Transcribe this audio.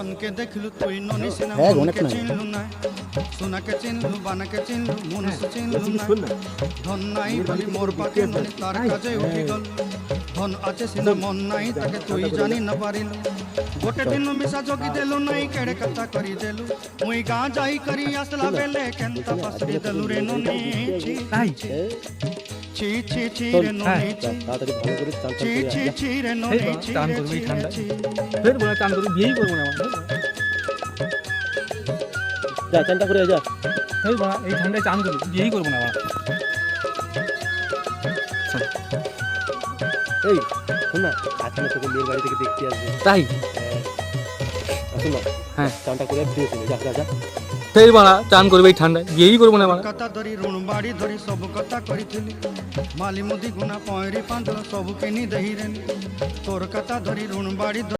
ধনকে দেখলু তুই ননি সিনা হ্যাঁ, মনকে না। চিনলু না সোনাকে চিনলু বানাকে চিনলু মনুষ চিনলু না ধন নাই বলি মোর পাকে ননি তার কাজে উঠি গল ধন আছে সিনা মন নাই তাকে তুই জানি না পারিলু গোটে দিন মিশা জগি দেলু নাই কেড়ে কথা করি দেলু মুই গাঁ যাই করি আসলা বেলে কেনতা পাসরি দেলু রে ননি তাই ছি ছি ছি রে হ্যাঁ। তাড়াতাড়ি ভালো করে চান ছি ছি ছি রে ননি এই ছি চান রে করবি ছি রে ঠান্ডায়। ছি। ফের বলে চান করবি বিয়েই করব না যা চানটা করে যা। এই বলা এই ঠান্ডায় চান করবি বিয়েই করব না এই শোন না আজকে তোকে মেয়ের বাড়ি থেকে দেখতে আসবে। তাই? আসুন না হ্যাঁ। চানটা করে শুনে যা যা যা। ফের বাড়া, চান করবে এই ঠান্ডায়। বিয়েই করব না বাড়া। কথা ধরি ঋণ বাড়ি ধরি, সব কথা করিছিলি মালি মুদি গুনা, পয়রি পাঁচ সব কিনি দেহি রেনি তোর কথা ধরি ঋণ বাড়ি